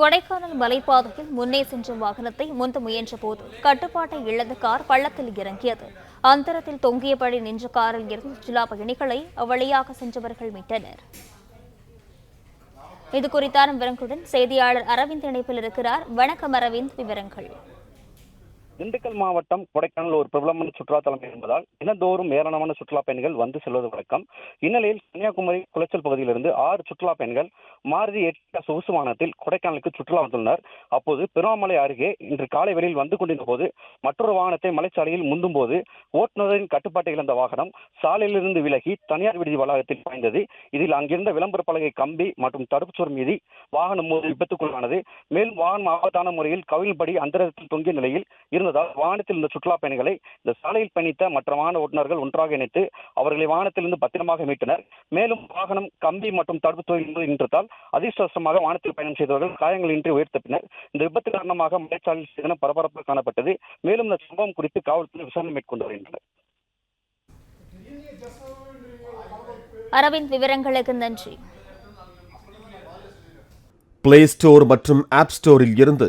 கொடைக்கானல் மலைப்பாதையில் முன்னே சென்ற வாகனத்தை முந்த முயன்ற போது கட்டுப்பாட்டை இழந்த கார் பள்ளத்தில் இறங்கியது. அந்தரத்தில் தொங்கியபடி நின்ற காரில் இருந்து சுற்றுலா பயணிகளை அவ்வழியாக சென்றவர்கள் மீட்டனர். இது குறித்தான விவரங்களுடன் செய்தியாளர் அரவிந்த் இணைப்பில் இருக்கிறார். வணக்கம் அரவிந்த் விவரங்கள். திண்டுக்கல் மாவட்டம் கொடைக்கானல் ஒரு பிரபலமான சுற்றுலாத்தலம் என்பதால் தினந்தோறும் ஏராளமான சுற்றுலா பயணிகள் வந்து செல்வது வழக்கம். இந்நிலையில் கன்னியாகுமரி குளச்சல் பகுதியிலிருந்து ஆறு சுற்றுலா பயணிகள் மாருதி எட்டு சொகுசு வாகனத்தில் கொடைக்கானலுக்கு சுற்றுலா வந்துள்ளனர். அப்போது பெருமாமலை அருகே இன்று காலை வெளியில் வந்து கொண்டிருந்த போது மற்றொரு வாகனத்தை மலைச்சாலையில் முந்தும் போது ஓட்டுநரின் கட்டுப்பாட்டை இழந்த வாகனம் சாலையிலிருந்து விலகி தனியார் விடுதி வளாகத்தில் பாய்ந்தது. இதில் அங்கிருந்த விளம்பர பலகை கம்பி மற்றும் தடுப்புச்சுவர் மீது வாகனம் விபத்துக்குள்ளானது. மேலும் வாகனம் ஆபத்தான முறையில் கவிழ்படி அந்தரத்தில் தொங்கிய நிலையில் இருந்ததால் வாகனத்தில் இருந்த சுற்றுலா பயணிகளை இந்த சாலையில் பயணித்த மற்ற வாகன ஓட்டுநர்கள் ஒன்றாக இணைத்து அவர்களை வாகனத்திலிருந்து பத்திரமாக மீட்டனர். மேலும் வாகனம் கம்பி மற்றும் தடுப்பு தொழில் நின்றதால் அதிர்ஷ்டவசமாக வாகனத்தில் பயணம் செய்தவர்கள் காயங்களின்றி உயர் தப்பினர். இந்த விபத்து காரணமாக மலைச்சாலையில் சிறிது பரபரப்பு காணப்பட்டது. மேலும் இந்த சம்பவம் குறித்து காவல்துறை விசாரணை மேற்கொண்டு வருகின்றனர் அரவிந்த் விவரங்களுக்கு நன்றி. பிளே ஸ்டோர் மற்றும் ஆப் ஸ்டோரில் இருந்து